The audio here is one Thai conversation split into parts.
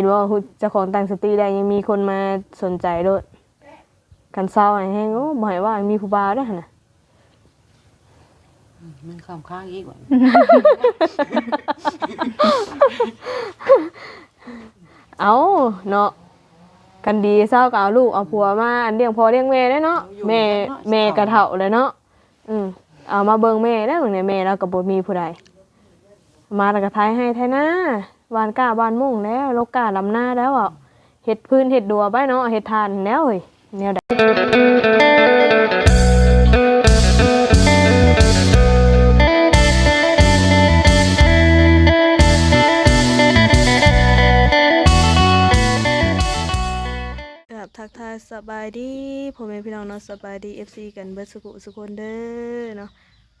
เห็นว่าฮู้เจ้าของตั้งสติได้ยังมีคนมาสนใจโดดกันเศร้าให้แฮงโอ้บ่ให้ว่ามีผู้บ่าวเด้อหั่นน่ะมันคำข้างอีกว่าเอาเนาะกันดีเศร้าก็เอาลูกเอาผัวมาอันเลี้ยงพ่อเลี้ยงแม่ได้เนาะแม่แม่กระเฒ่าเลยเนาะอืมเอามาเบิ่งแม่ได้เบิ่งในแม่แล้วก็บ่มีผู้ใดมาแล้วก็ทายให้ไทยนะ วานก้าบานมุ่งแล้วโลกกาลำหน้าแล้วอะเฮ็ดพื้นเฮ็ดดัวไปเนาะเฮ็ดทานแล้วเฮ้ยแนวใดครับทักทายสบายดีพ่อแม่พี่น้องเนาะสบายดี FC กันเบิดสุขุสุคนเด้อเนาะ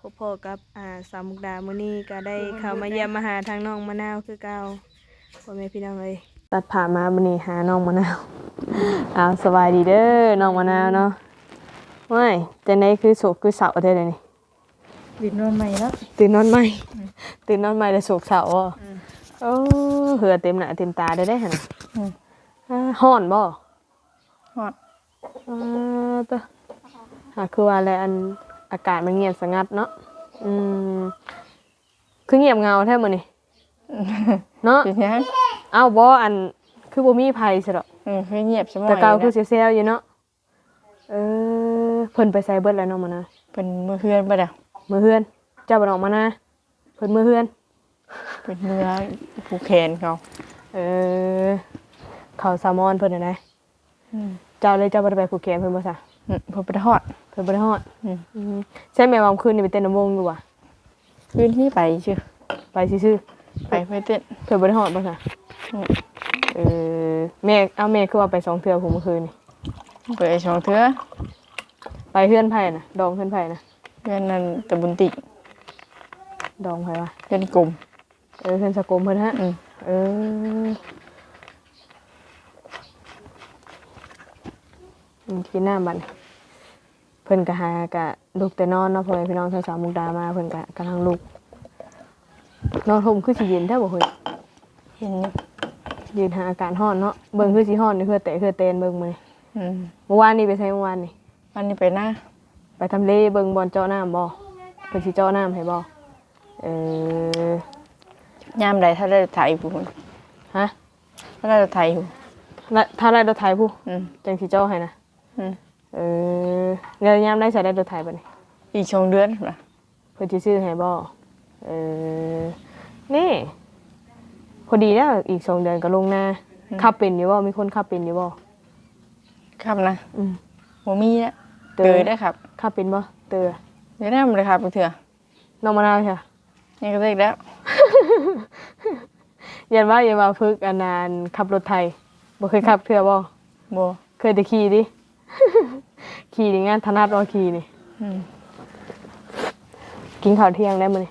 พบพอกับอ่าสามมุกดามือนี้ก็ได้เข้ามาเยี่ยมมาหาทางน้องมะนาวคือเก่า พ่อแม่พี่น้องเอ้ยตัดผ่ามามื้อนี้หาน้องมะนาวอ้าวสบายดีเด้อน้องมะนาวเนาะว้ายจังได๋คือโศกคือเศร้าแท้เลยนี่ดินนอนใหม่แล้วตื่นนอนใหม่ตื่นนอนใหม่แล้วโศกเศร้าอะโอ้เหือเต็มหน้าเต็มตาได้ได้หั่นน่ะอ่าฮ้อนบ่ฮอดอ่าตะหาคือว่าอะไรอันอากาศมันเงียบสงัดเนาะอืมคือเงียบเงาแท้มื้อนี้ เนาะเป็นยังเอ้าบ่อันคือบ่มีภัยซะดอกเออคือเงียบสมองแต่เก่าคือสิเซลๆอยู่เนาะเออเพิ่นไปใส่เบิดแล้วเนาะมื้อนะเป็นมือเพื่อนปะเด้อมื้อเฮือนเจ้าบ่ได้ออกมานะเพิ่นมื้อเฮือนเป็นมือผูกแขนเขาเออเขาซามอนเพิ่นน่ะนะอืมเจ้าเลยเจ้าบ่ได้ไปผูกแขนเพิ่นบ่ซะอืมเพอไปทอดเพิ่นบ่ได้ฮอดอืมอืมใช่แม่ว่าเมื่อคืนนี่ไปเต้นน้ำวงอยู่ว่ะพื้นที่ไปชื่อไปซื่อๆ ไปไปเต้นเพิ่นบ่ได้ฮอดบ่ค่ะอืมเออแม่เอาแม่คือว่าไปสองเทื่อผมเมื่อคืนนี่ไปสองเถื่อไปเฮือนไผน่ะดองเฮือนไผน่ะเพื่อนนั่นตะบุญติดองไผวะเพื่อนกลุ่มเออเฮือนสกมเพิ่นฮะอืมเอออืมกินน้ำบัดนี้เพิ่นก็หากะลูกแต่นอนเนาะพ่อแม่พี่น้องทั้งสามมุกดามาเพิ่นก็กำลังลุก นอนห่มคือสิเย็นแท้บ่เฮ้ยเห็นอยู่ยืนหาอากาศร้อนเนาะเบิ่งคือสิร้อนนี่คือแต่คือเตนเบิ่งมื้อนี้อืมเมื่อวานนี้ไปไสเมื่อวานนี่วันนี้ไปหน้าไปทำเลเบิ่งบอลเจาะน้ำบ่เพิ่นสิเจาะน้ำให้บ่เออยามใดถ้าได้ถ่ายผู้คนฮะถ้าได้ถ่ายผู้ละถ้าได้รถไถผู้อืมจังสิเจาะให้นะอืมเออแล้วยามได้ใส่ได้รถไถบัดนี้อีกสองเดือนนะเพิ่นสิซื้อให้บ่ เออนี่พอดีแล้วอีกสองเดือนก็ลงหน้าขับเป็นอยู่บ่มีคนขับเป็นอยู่บ่ครับนะอืมโมมีแล้วเตยเตยได้ครับขับเป็นบ่เตอเดี๋ยวได้มาเลยครับไปเถื่อน้องมะนาวใช่ยังก็ได้อีกแล้วยันว่าอย่ามาฝึกอันนานขับรถไทยบ่เคยขับเทื่อบ่โบเคยแต่ขี่ดิขี่นี่งานถนัดบ่ขี่นี่อืมกินข้าวเที่ยงได้มื้อนี้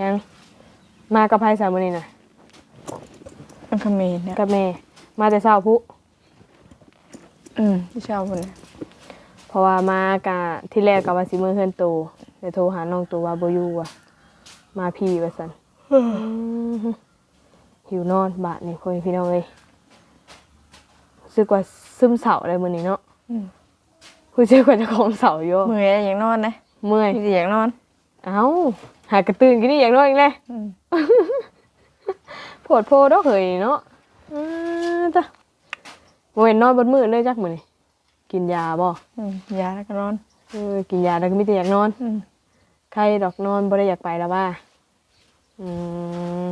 ยังมากับไผสามมื้อนี้น่ะเป็นเขมรเนี่ยกับแม่มาแต่เช้าพุอืมที่ชอบคนเนี่ยเพราะว่ามากะที่แรกก็ว่าสิมื้อเฮือนโตแต่โทรหาน้องโตว่าบ่อยู่ว่ะมาพี่ว่าซั่นหิวนอนบาดนี่พ่อแม่พี่น้องเอ้ยรู้สึกว่าซึมเศร้าเลยมื้อนี้เนาะอืมรู้สึกว่าเจะของเศร้าอยู่มืออยอย่างนอนนะเมื่อย มีแต่อยากนอน เอ้า หากระตื่นกินนี่อย่างน้อยอีกเลยอืมปวดโพดอกเหยเนาะอือจ้ะบ่เห็นนอนบนมือเลยจักมื้อนี่กินยาบ่อืมยาแล้วก็นอนเออกินยาแล้วก็มีแต่อยากนอนอืมใครดอกนอนบ่ได้อยากไปแล้วว่าอืม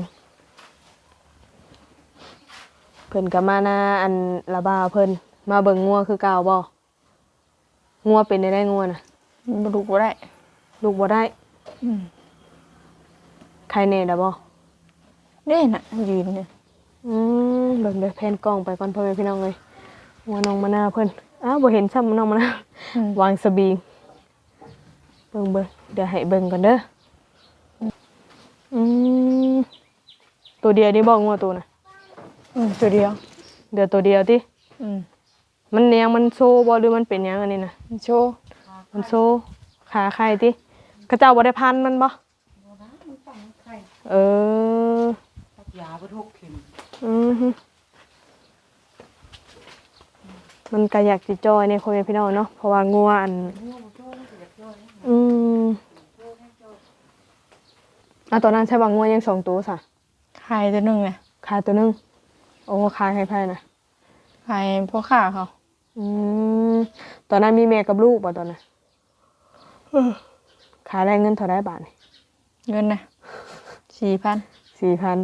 เพิ่นก็มาหน้าอันละบ่าวเพิ่นมาเบิ่งงัวคือเก่าบ่งัวเป็นได้ได้งัวน่ะมันบรรลุบ่ได้ ลูกบ่ได้ อืม ใครแน่ล่ะบ่เด้น่ะยืนเนี่ยอืมเบิ่งเด้อแพนกล้องไปก่อนพ่อแม่พี่น้องเลยงัวน้องมะนาวเพิ่นอ้าวบ่เห็นซ้ำน้องมะนาวอืมวางสบีงเบิ่งเบิ่งเดี๋ยวให้เบิ่งก่อนเด้ออืมตัวเดียวนี่บ่งัวตัวน่ะอืมตัวเดียวเดี๋ยวตัวเดียวติอืมมันแนงมันโซบ่หรือมันเป็นหยังอันนี้น่ะโชว์มันโซขาไข่ติเขาเจ้าบ่ได้พันมันบ่ เออยาบ่ทุกเข็มอือฮึมันก็อยากสิจอยในคนพี่น้องเนาะเพราะว่างัวอันอืมอะตอนนั้นใช่บางงัวยังสองตัวสะขายตัวหนึงเนี่ยขายตัวหนึงโอ้ขายให้ไพ่นะขายพ่อค้าเขาอืมตอนนั้นมีแม่กับลูกป่ะตอนนั้นขายได้เงินเท่าไรบาทนี่เงินนะ สี่พันสี่พัน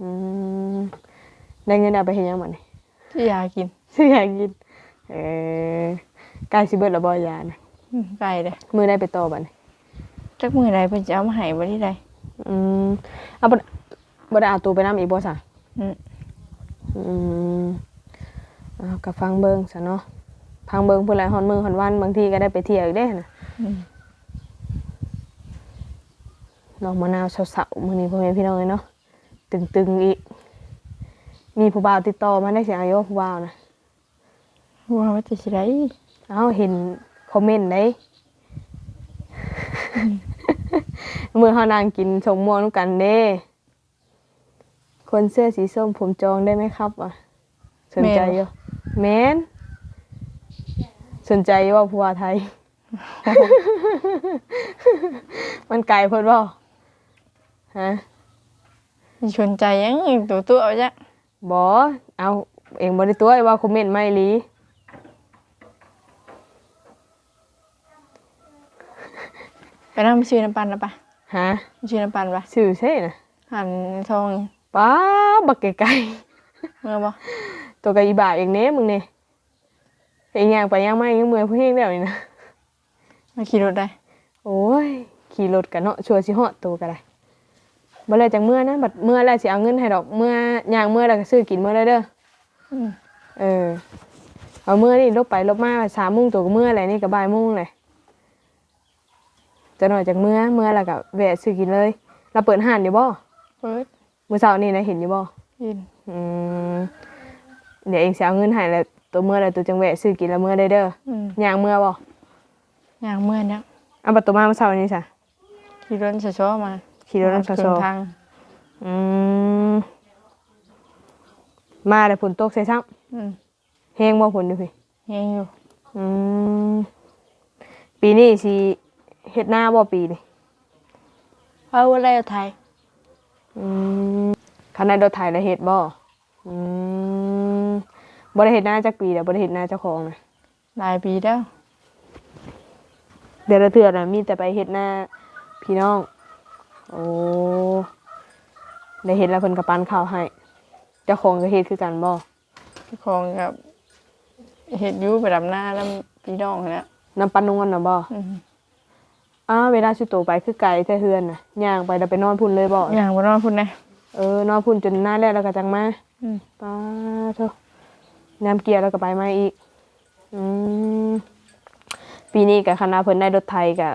อืมได้เงินเอาไปเห็นยังบ่นี่ที่ยากินซื้ออยากกิน เออใกล้สิเบิดและบ่ยานะอืมไก่เลยมือได้ไปต่อบัดนี่จักมือใดเพิ่นจะเอามาให้บ่ที่ใดอืมเอาบ่บ่ได้เอาตัวไปนํอีกบ่ซะ อืมอืมเอากับฟังเบิ่งซะเนาะฟังเบิ่งเพิ่นหลายฮอนมือฮอนวันบางทีก็ได้ไปเที่ยวอีกเด้นะอืม ดอกมะนาวเสาๆมื้อนี้พ่อแม่พี่น้องเอ้ยเนาะตึงๆอีก มีผู้บ่าวติดต่อมาได้สิอายุผู้บ่าวนะว่าว่าจะสิได้เอ้าเห็นคอมเมนต์ได้เมื่อเฮานางกินชมม่วงนำกันเด้ คนเสื้อสีส้มผมจองได้ไหมครับอะสนใจอยู่แมนสนใจอยู่ว่าผู้ว่าไทย มันไกลเพิ่นบ่ ฮะมีสนใจยังอีกตัวตัวเอาจ้ะบ่เอาเองบ่ได้ตัวไอ้ว่าคอมเมนต์ไม่อีหลีไปนั่งไปซื้อน้ำปันนะปะฮะไปซื้อน้ำปันปะชื่อใช่น่ะหันทองป้าบักไกลเมื่อบ่ๆตัวกับอีบาเองเน่มึงนี่เองย่างไปย่างมายังเมื่อยผู้เฮงแล้วนี่นะมาขี่รถได้ โอ้ยขี่รถกันเนาะชัวร์สิฮอดตัวก็ได้ บ่เลยจังเมื่อนะบัดเมื่อแล้วสิเอาเงินให้ดอกเมื่อย่างเมื่อแล้วก็ซื้อกินเมื่อได้เด้ออืมเออ เอาเมื่อนี่ลบไปลบมาสามโมงตัวก็เมื่ออะไรนี่ก็บ่ายโมงเลยจะหน่อยจากเมื่อเมื่อแล้วก็แวะซื้อกินเลย เราเปิดห้านอยู่บ่เปิดมื้อเช้านี่นะเห็นอยู่บ่ยินอืมเดี๋ยวเองสิเอาเงินให้แล้วตัวเมื่อแล้วตัวจังแวะซื้อกินแล้วเมื่อได้เด้ออืมย่างเมื่อบ่อย่างเมื่อเนี้ยเอาบัดตัวมาเมื่อเช้านี้ซะขี่รถชะช้อมา ขี่รถนำครึ่โซงทางอืมมาแล้วฝนตกใส่ซ้ำอืมแห้งบ่ฝนอยู่พี่ยังอยู่อืมปีนี้สิเฮ็ดหน้าบ่ปีนี่เอาอะไรไทยอืมคันได้รถไถแล้วเฮ็ดบ่อืมบ่ได้เฮ็ดหน้าจักปีแล้วบ่ได้เฮ็ดหน้าเจ้าของนะ หลายปีแล้วเดี๋ยวละเทื่อน่ะมีแต่ไปเฮ็ดหน้าพี่น้อง โอ้ได้เฮ็ดแล้วเพิ่นก็ปันข้าวให้ เจ้าของก็เฮ็ดคือกันบ่เจ้าของกับเห็ดอยูไปดำหน้าแล้วพี่น้องเนี่ยน้ำปันนวลน่ะบ่อืมอ้าวเวลาสิโตไปคือไกลแท้เฮือนน่ะย่างไปแล้วไปนอนพุ่นเลยบ่อย่างบนนอนพุ่นนะ เออนอนพุ่นจนหน้าแรกแล้วก็จังมาอืม ป้าเถอะน้ำเกียร์แล้วก็ไปมาอีก อืมปีนี้กับคณะเพิ่นได้รถไทยกับ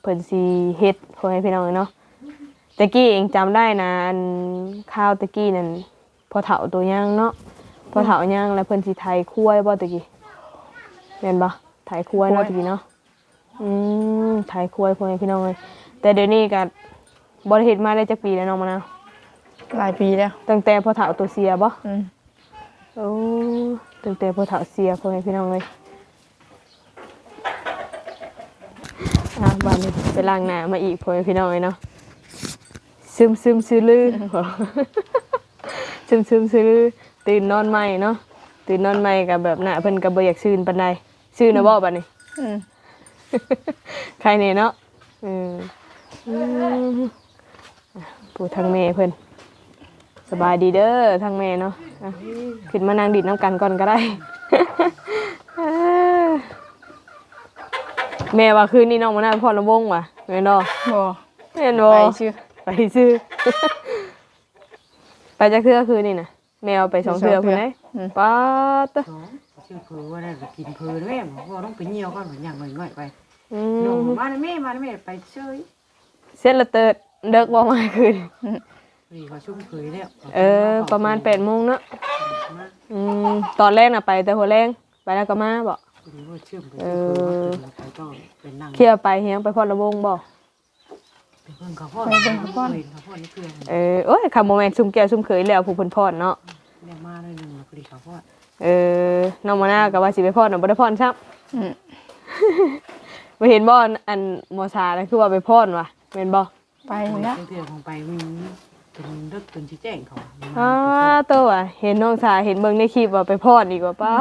เพิ่นสีเฮ็ดพ่อให้พี่น้องเนาะตะกี้เองจำได้นะอันข้าวตะกี้นั่นพอเฒ่าตัวย่างเนาะพอเฒ่าย่างแล้วเพิ่นสิไทยคุ้ยบ่ตะกี้แม่นบ่ไทยคุ้ยเนาะตะกี้เนาะอืมไทยคุ้ยพ่อให้พี่น้องเลยแต่เดี๋ยวนี้ก็บ่ได้เฮ็ดมาได้จักปีแล้วเนาะมะนาวหลายปีแล้วตั้งแต่พอเฒ่าตัวเสียบ่อืม โอ้ตั้งแต่พอเฒ่าเสียพ่อแม่พี่น้องเลย อะบ้านนี้ไปล้างหน้ามาอีกพ่อแม่พี่น้องเลยเนาะซึมซึมซื้อลือซึมซึมซื้อลือตื่นนอนใหม่เนาะตื่นนอนใหม่กับแบบหน้าเพิ่นก็บ่อยากซื่นปานใดซื่นนะบ่บัดนี้อืมใครเนี่ยเนาะเอออืมอะผู้ทางแม่เพิ่นสบายดีเด้อทางแม่เนาะอะขึ้นมานั่งดิดน้ำกันก่อนก็ได้เออ แม่ว่าคืนนี้น้องมานั่งพอลำวงว่ะแม่นบ่บ่แม่นบ่ไปชื่อไปซื้อ ไปจักเทื่อคืนนี่น่ะแม่เอาไปสองเทื่อพุ่นเด้อืมป๊าดตะสองชื่อเพอว่าได้ไปกินเพอแม่บอกว่าต้องไปเหี่ยวก่อนเหมือนอย่างง่อยๆไปอืน้องมมาแม่มาแม่ไปเชยเส้นละเติดเดิกบ่มาคืนนี่เขาชุ่มเคยแล้วเออ ประมาณแปดโมงเนาะมาอืมตอนแรกน่ะไปแต่หัวแรงไปแล้วก็มาบอก คุณว่าเชื่อมไปเอเชื่ออไปก็เป็นนั่งเที่ยวไปเฮียงไปพอดละวงบอกไปเพิ่งเขาพ่อไปเพิ่งเขาพ่อไปเขาพ่อนี่เพื่อนเออโอ้ยคำโมเมนต์ซุ่มแก้วซุ่มเคยแล้วผู้เพิ่นพอดเนาะเรียกมาเลยหนึ่งพอดีเขาพ่อเออน้องมะนาวก็ว่าสิไปพรน่ะบ่ได้พรซับอืมบ่เห็นบ่อันมอซาน่ะคือว่าไปพรว่ะแม่นบ่ไปไปแล้แล้ววเถื่อนของไปมั นเป็นเลิกเป็นชี้แจงเขาอ้าตัวว่ะเห็นน้องสาเห็นเบิ่งในคลิปว่าไปพรอีกว่าป้า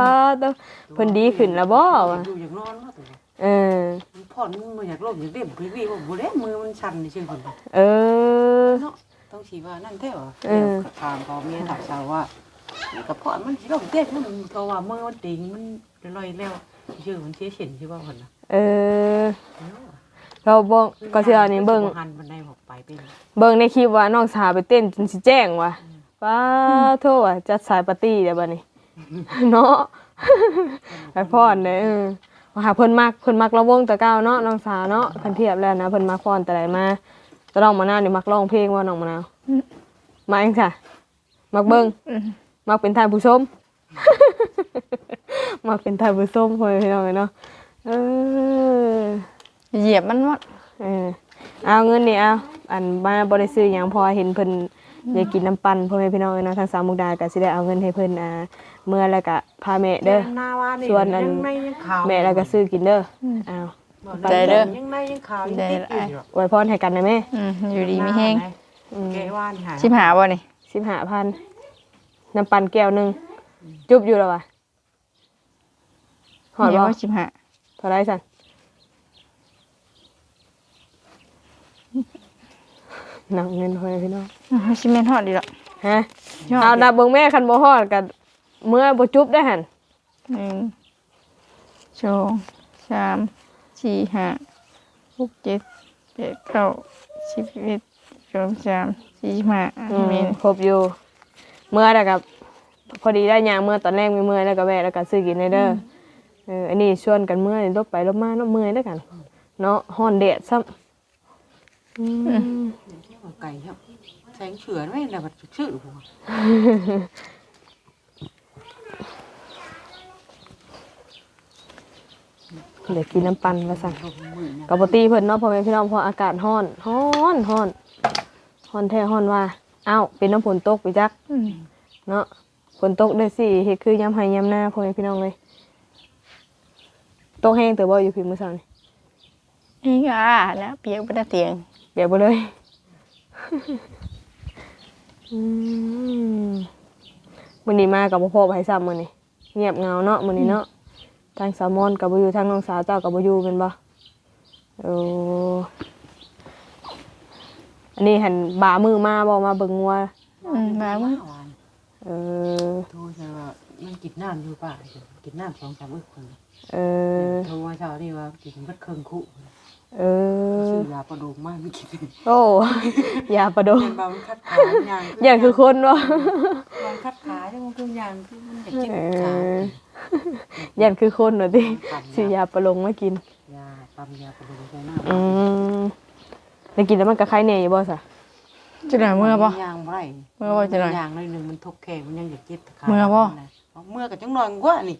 ตัวเพิ่นดีขึ้นแล้วบ่ว่ะอยู่อย่างนอนเนาะตัวเออมันผ่อนมันอยากลมอยากเล่มพี่พี่ว่าบุเล่มือมันชันในเชิงคนเออเนาะต้องชี้ว่านั่นแท้เหรอเออถามเขาเมียถามชาวว่านี่กับพ่อมันสิลมเต้นมันก็ว่ามือมันติงมันลอยแล้วชื่อมันเสียเฉินใช่ป่ะคนน่ะเออ เราบ่ก็สิเอานี่เบิ่งหันบันไดบอกไปเป็นเบิ่งในคลิปว่าน้องสาวไปเต้นจนสิแจ้งว่ะป้าโทษว่ะจัดสายปาร์ตี้เดี๋ยวบัดนี้เนาะไปพรเด้อเออว่าหาเพิ่นมักเพิ่นมักร้องวงแต่เก้าเนาะน้องสาวเนาะคันเทียบแล้วนะเพิ่นมักพรแต่ใดมาแต่น้องมะนาวนี่มักร้องเพลงว่าน้องมะนาวมาเองค่ะมักเบิ่งอืมมักเป็นท่านผู้ชมมักเป็นท่านผู้ชมพ่อแม่พี่น้องเนาะเออ เหยียบมันหมดเออเอาเงินนี่เอาอันมาบ่ได้ซื้อหยังเพอเห็นเพิ่นอยากกินน้ำปั่นพ่อแม่พี่น้องเนาะทางสามมุกดาก็สิได้เอาเงินให้เพิ่นอ่าเมื่อแล้วก็พาแม่เด้อ หน้าว่านี่ส่วนอัน ยังในยังขาวแม่แล้วก็ซื้อกินเด้อออ้าว ใจเด้อยังในยังขาวยังติดอยู่อวยพรให้กันนะแม่อืมอยู่ดีมีแห้งแกว่านหายชิมหาบ่นี่15,000น้ำปั่นแก้วหนึงจุบอยู่แล้ววะหอดเดี๋ยวบ่ว่าชิมหาเท่าไรสั่น นับเงินพ่อแม่พี่น้องอ่าชิมแม่นฮอดดีดอกฮะยอดเอานับเบิ่งแม่คันบ่ฮอดกันเมื่อบ่จุบได้หั่นหนึ่งสองสามสี่ห้าหกเจ็ดแปดเก้าสิบเอ็ดสองสามสี่สิบห้าอะอืมมีครบอยู่เมื่อแล้วกับพอดีได้ยางเมื่อตอนแรกมีเมื่อแล้วก็แวะแล้วก็ซื้อกินได้เด้อเอออันนี้ชวนกันเมื่อนี่ลบไปลบมาเนาะเมื่อยด้วยกัน เนาะฮ้อนแดดซ้ำ อืมไก่ครับแสงเฉือนไม่แต่แบบชื่อหัวเดี๋ยวกินน้ำปั่นมาสั่งกับปติเพิ่นเนาะพ่อแม่พี่น้องพออากาศร้อนร้อนร้อนร้อนแท้ร้อนว่าอ้าวเป็นน้ำฝนตกไปจักเนาะฝนตกเด้สิเฮ็ดคือยามไห้ยามหน้าพ่อแม่พี่น้องเลยตกแห้งแต่บ่อยู่พิมพ์มื้อเช้านี่นี่ก็อ่าแล้วเปียกไปได้เตียง ดี๋ยวบ่เลยอืมมื้อนี้มากับบ่พอไปซ้ำมื้อนี้เงียบเหงาเนาะมื้อนี้เนาะทางสาวมอนก็บ่อยู่ทางน้องสาวเจ้าก็บ่อยู่แม่นบ่โอ้อันนี้หันบ่ามือมาบ่มาเบิ่งงัวอืมมาว่าหวานเออโทรจะว่ามันกินน้ำอยู่ป่ะกินน้ำสองสามอึกคนเออโทรว่าเช้านี่ว่ากินเบัดเครื่องคุ เออชื่อยาประดูกมากไม่กินโอ้ยาประโดเรียนบามันคัดขาอย่างอย่างคือคนวะมันคัดขาจังมันคืออย่างคือมันอยากกินเอขาออย่างคือคนวะติซื้อยาประลงมากินยาปั๊มยาประดูกใส่น้อืมได้กินแล้วมันก็คล้ายเนยอยู่บ่สะจะหน่อยำเมื่อบ่ยางบ่ไรเมื่อบ่จะหน่อยยางหน่อยหนึงมันทกแขงมันยังอยากกินขาเมื่อบ่เมื่อกับจังหน่อยกว่านี่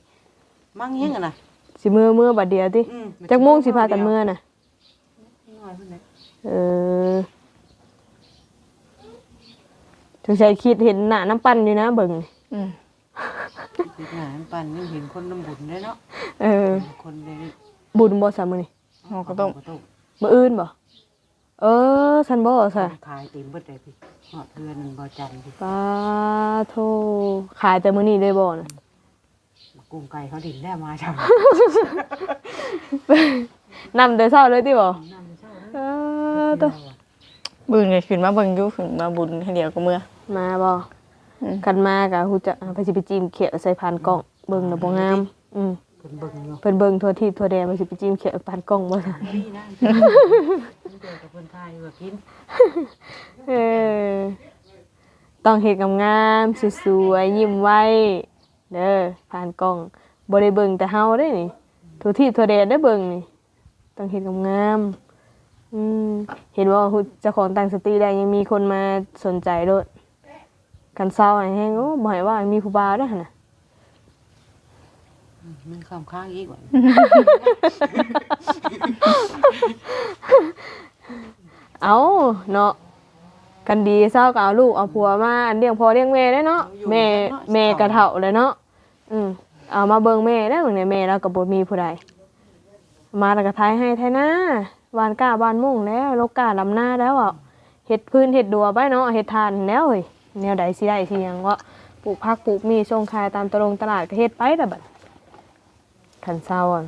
มั่งยังอะนะสิมือมือบัดเดียวติอืมจักโมงสิพากันมือน่ะ น้อยเพิ่นน่ะเออถึงใช้คิดเห็นหน้าน้ำปั้นอยู่นะเบิ่งนี่อืมคิดหนาน้ำปั่นยังเห็นคนน้ำบุญได้เนาะเออคนเลยบุญบ่ซะมื้อนี้หอกกระต้มต้มมื้ออื่นบ่เออฉันบ่ซะขายเต็มเบิดเลยพี่หอดเดือนหนึ่งบ่จันทร์พี่ปาโทขายแต่มื้อนี้ได้บ่น่ะกุ้งไก่เขาดิ่นได้มาจัง นำแต่เช้าเลยติบ่น้ำ เออตัวบืนเลยขึ้นมาเบิ่งอยู่ขึ้นมาบุญให้เดียวก็เมื่อ มาบ่อืม กันมาก็ฮู้จักอ่าไปสิไปจิ้มเขียวใส่ผ่านกล้องเบิ่งแล้วบ่งาม อืมเป็นเบิ่งอยู่เพิ่นเบิ่งทั่วทิพย์ทั่วแดนไปสิไปจิ้มเขียวผ่านกล้องบ่ซั่นนี่นะเดินกับคนไทยว่ากินเออต้องเฮ็ดงามๆสวยๆยิ้มไว้เด้อผ่านกล้องบ่ได้เบิ่งแต่เฮาเด้นี่ทั่วทิพย์ทั่วแดนได้เบิ่งนี่ต้องเฮ็ดงามๆ อืมเห็นว่าเจ้าของตั้งสติได้ยังมีคนมาสนใจโลดกันเศร้าให้แฮงโอ้บ่ให้ว่ามีผู้บ่าวเด้อหั่นน่ะมันข้ามข้างอีกว่าเอาเนาะกันดีเศร้าก็เอาลูกเอาผัวมาอันเลี้ยงพ่อเลี้ยงแม่ได้เนาะแม่แม่กระเฒ่าเลยเนาะอืมเอามาเบิ่งแม่ได้เบิ่งเนี่ยแม่เราก็บ่มีผู้ใดมาแล้วก็ทายให้ไทยนะ วานก้าบ้านมุ่งแล้วโลกกาลำหน้าแล้วอะเฮ็ดพื้นเฮ็ดดัวไปเนาะเฮ็ดทานแล้วเฮ้ยแนวใดสิได้สิหยังวะปลูกผักปลูกมีส่งขายตามตลงตลาดก็เฮ็ดไปแต่บัดคันเศร้าอะ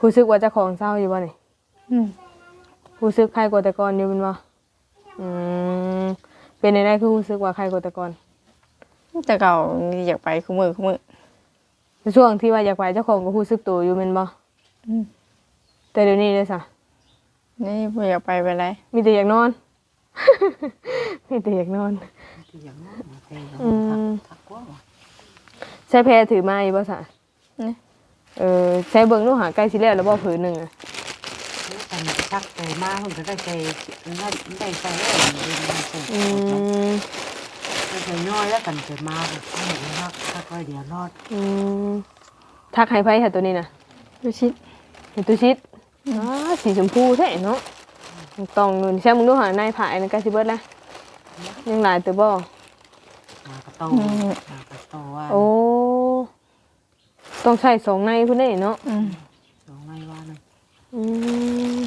รู้สึกว่าเจ้าของเศร้าอยู่บ่นี่อืมรู้สึกใครกว่าแต่ก่อนอยู่เป็นวะอืมเป็นในได้คือรู้สึกว่าใครกว่าแต่ก่อนแต่เก่าอยากไปคู่มือคู่มือในช่วงที่ว่าอยากไปเจ้าของก็รู้สึกตัวอยู่เป็นบ่อืม แต่เดี๋ยวนี้เลยสะนี่บ่อยากไปไปไรมีแต่อยากนอน มีแต่อยากนอน ที่อย่างนั้นไปอืมทักว่าว่ะใช้แพรถือไม้บ่สะนี่เออใช้เบิ่งลูกหาใกล้สิแล้วแล้วบ่ผืนหนึ่งอะกันทักใจมากคนก็ได้ใจได้ได้ใจแล้วเดินมาส่งอืมได้ใจน้อยแล้วกันใจมากให้ทักทักไว้เดียวรอดอืมทักให้ไผค่ะตัวนี้น่ะ ดูชิดเห็นตัวชิด อ๋อสีชมพูแท้เนาะต้องนู่นใช้มึงดูหานายผายนั่นใกล้สิเบิดแล้วยังหลายตัวบ่มากระโตมากระโตว่าโอ้ต้องใช้สองในพุ่นเด้เนาะอืมสองไม่ว่านึงอืม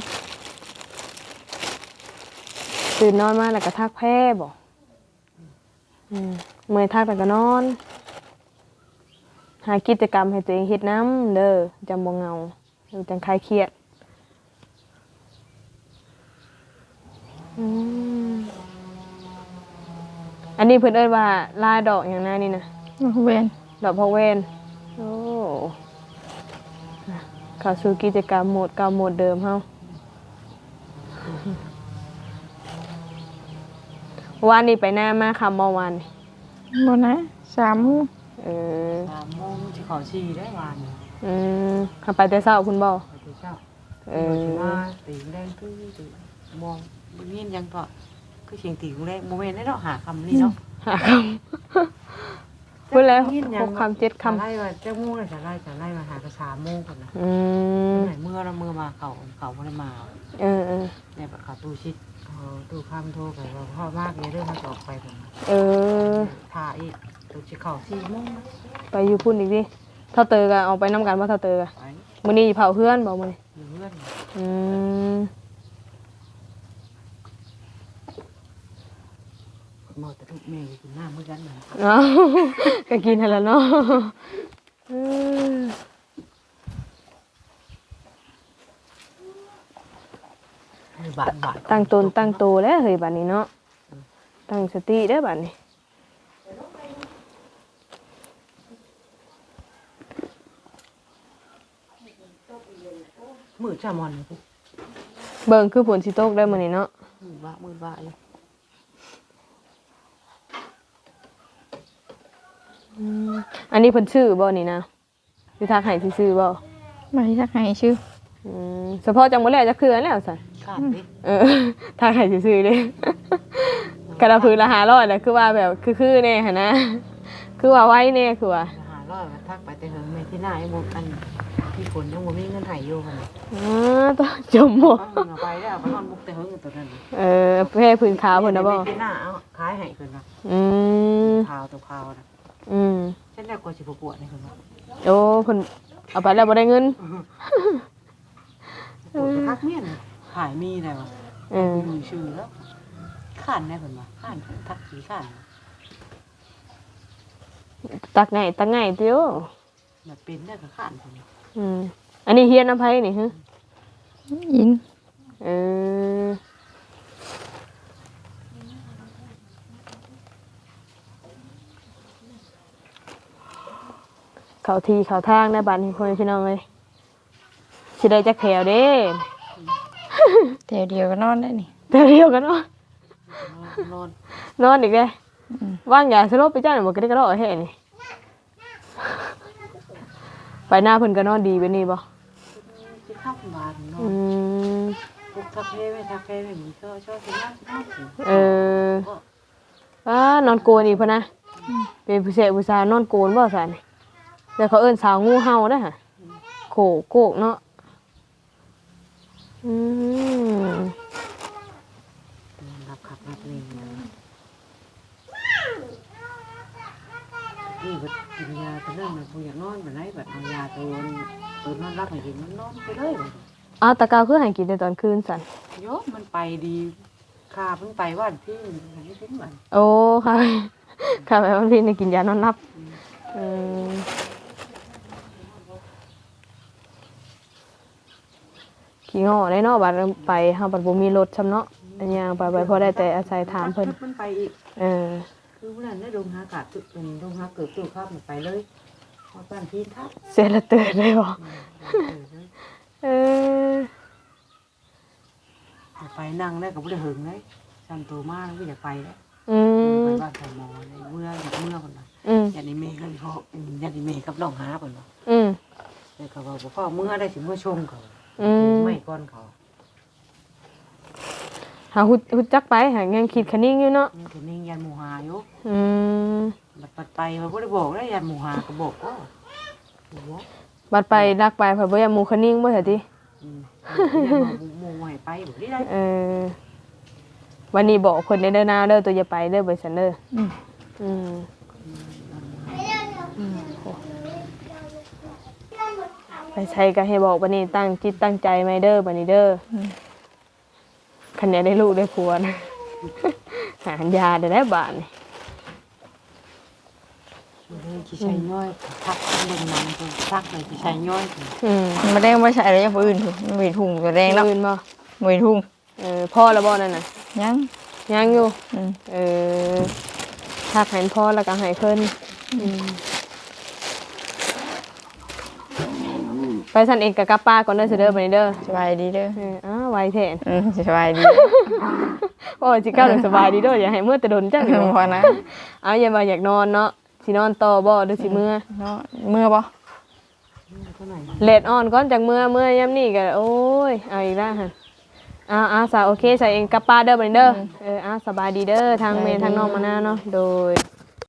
ตื่นนอนมาแล้วก็ทักแพ้บ่อืมเมื่อยทักแล้วก็นอน หากิจกรรมให้ตัวเองเฮ็ดน้ำเด้อจำบ่เหงาอยู่จังคลายเครียด อืมอันนี้เพิ่นเอิ้นว่าลาดอกอย่างนั้นนี่นะมาเวนดอกพะเวนโอ้เข้าสู่กิจกรรมโหมดเก่าโหมดเดิมเฮาวันนี้ไปหน้ามาคำเมื่อวานนี่บ่นะสามโมงเออสามโมงจะขอชีได้วานอืมขับไปแต่เช้าคุณบ่ไปดูเจ้าเอเอออมาตีแรงตื้อตื้อมอง บนนี้ยังก็คือเสียงตีแรงโมเมนต์ได้เนาะหาคำนี่เนาะหาคำพูดแล้วหกคำเจ็ดคไล่มาเจ้าโมงเลยจะไล่จะไล่มาหากระสามโมงก่อนนะำอืมไหนเมื่อเราเมื่อมาเขาเขาไม่ได้มาเออเออเนี่ยแบบเขาตู้ชิดเขาตู้ข้ามโทรไปว่าพ่อมากเลยเรื่องเขาจะออกไปผมเออถ่าอีกตู้ชิดเขาสี่โมงไปอยู่พุ่นอีกดิเท่าเตอกันเอาไปน้ำกันว่าเท่าเตอกันไปมื้อนี้เผาเพื่อนบอกมื้อนี้อยู่เพื่อนอืม หมอแต่ทุกเมย์กินหน้าเมื่อกันเหมือนเอ้าก็กินหั่นล่ะเนาะอืมบาทบาทตั้งตนตั้งโตแล้วเฮ้ยบัดนี้เนาะตั้งสติเด้อบัดนี้มือจ่ามอนเลยเบิ่งคือฝนสิตกได้อมื้อนี้เนาะมือบ้ามือบ้าเลย อืมอันนี้เพิ่นชื่อบ่นี่นะสิทักให้ซื่อๆบ่มาที่ทักให้ชื่ออืมเฉพาะจังบ่แล้วจักคืออันแล้วซั่นขาดดิเออ ทักให้ซื่อๆเด้กระพือละ500แหละคือว่าแบบคือๆแน่หั่นนะ คือว่าไว้แน่คือว่าหาร้อยมาทักไปแต่เหิงเมที่หน้าไอ้โมกันพี่ฝนยังโมมีเงินหายโยกันอ๋อต้องจมบ่เอาเงินเอาไปได้เอาไปนอนบุกแต่เหิงตัวนั้นเออแพ้พื้นขาวเพิ่นนะบ่ที่หน้าเอาขายให้เพิ่นว่าอืม ขาวตัวขาวนะ อืมฉันได้กว่าสิบปวดนี่เพิ่นว่าโอ้เพิ่นเอาไปแล้วบ่ได้เงินปวดทักเมียนขายมีได้บ่เออมีชื่อแล้วข้านได้เพิ่นว่าข้านทักสีข้านตักไงตักไงติโอแบบเป็นได้ก็ข้านเพิ่นอืมอันนี้เฮียนอภัยนี่ฮะอินเออ เขาทีเขาทางในะบ้านพี่พ่อแม่พี่น้องเอ้ยสิได้จักแถวเด้เดียวเดียวก็นอนได้นี่แต่เดียวกันเนาะนอนนอนอีกเด้อืมว่างยาสลบไปจ้าหน่อยบ่ก็ได้กระโดดแห่นี่ไปหน้าเพิ่นก็นอนดีเป็นนี่บ่สิเข้าบ้านนออืนมพวกทักเพ่ไม่ทักเพ่ไม่มีชอบชอบสิน้าสิน้าสิเอออ่านอนโกนอีกพะนะเป็นผู้ชายผู้สาวนอนโกนบ่ซั่น เดี๋ยวเขาเอิ้นสาวงูเห่าได้อค่ะโขกโกกเนาะอืมรับขับรับเลยนะนี่บัดกินยาตัวนั้นมันผู้อยากนอนแบบไรบัดเอายาตัวนี้ตัวนอนรักให้กินมันนอนไปเลยบัอ้าวตะกาวคือให้กินในตอนคืนสันโยมมันไปดีข่าเพิ่งไปว่านพี่ไหนที่วัน โอ้ค่ะ ค่ะแม่วันพี่เนกินยานอนรับอืม ขี้งอได้เนาะบัดไปเฮาบัดบ่มีรถซ้ำเนาะอันยางไปไปพอได้แต่อาศัยถามเพิ่นมันไปอีกเออคือวันนั้นได้ดงหากาดจุดเป็นดงหาเกิดตู้ข้ามมันไปเลยพอบ้านที่ทับเสียละเตือนเลยบ่เออเลยเออไปนั่งได้กับได้หึงเลยชันตัวมากไม่อยากไปแล้วอืไปมบ้านสมอเลยเมื่ออยากเมื่อคนละอืมยันในเมย์กันเขายันในเมย์กับน้องหาคนละอืมแต่เขาบอกว่าพ่อเมื่อได้สิเมื่อชมเขา อืมไม่ก้อนเขาหาหุดหุดจักไปหายังคิดคันนิ่งอยู่เนาะนี่คือนิ่งยันหมูหาอยู่อืมบัดปัดไปมันก็ได้บอกได้ยันหมูหากระบอกก็โอ้โหบัดไปลักไปเพิ่นบ่อยากหมู่คันนิ่งบ่เหรอติอืมยันหมูหมูให้ไปบอกได้ได้เออวันนี้บอกเพิ่นได้เด้อนาเด้อตัวอย่าไปเด้อไปซันเด้ออืม อืมอืมโอ้ ไปใช้ก็ให้บอกวันนี้ตั้งจิตตั้งใจไหมเด้อบันนี้เด้ออคันอยากได้ลูกได้ผัวนะหาอันยาได้แล้วบาทนี่เลยที่ใช้ย่อยพักเล่นน้ำตัวพักเลยที่ใช้ย่อยอืมมาแดงไม่ใช่อะไรอย่างอื่นถูกมันมีถุงตัวแดงแล้วอื่นบ่มีถุงเออพ่อแล้วบ่นั่นน่ะยังยังอยู่อืมเออทักให้พ่อแล้วก็ให้เพิ่นอืม ไปสั่นเองกับกลับป้าก่อนเด้อเสยเด้อบันนี้เด้อสบายดีเด้อเอออ้าวไวแทนอืมสบายดี โอ้ยจิก้าวหนึ่งสบายดีเด้วยอย่าให้เมื่อแต่โดนจังพอนะเอาอย่ามาอยากนอนเนาะสินอนต่อบ่หรือสิเมื่อเนาะเมื่อปะเท่าไหร่เลดออนก่อนจากเมื่อเมื่อยามนี่ก็โอ้ยเอาอีกแล้วหั่นอ้าวอ้าวสาวโอเคใส่เองกลับป้าเด้อบัดนี้เด้อเอออ้าวสบายดีเด้อทางเมนทางน้องมาหน้าเนาะโดย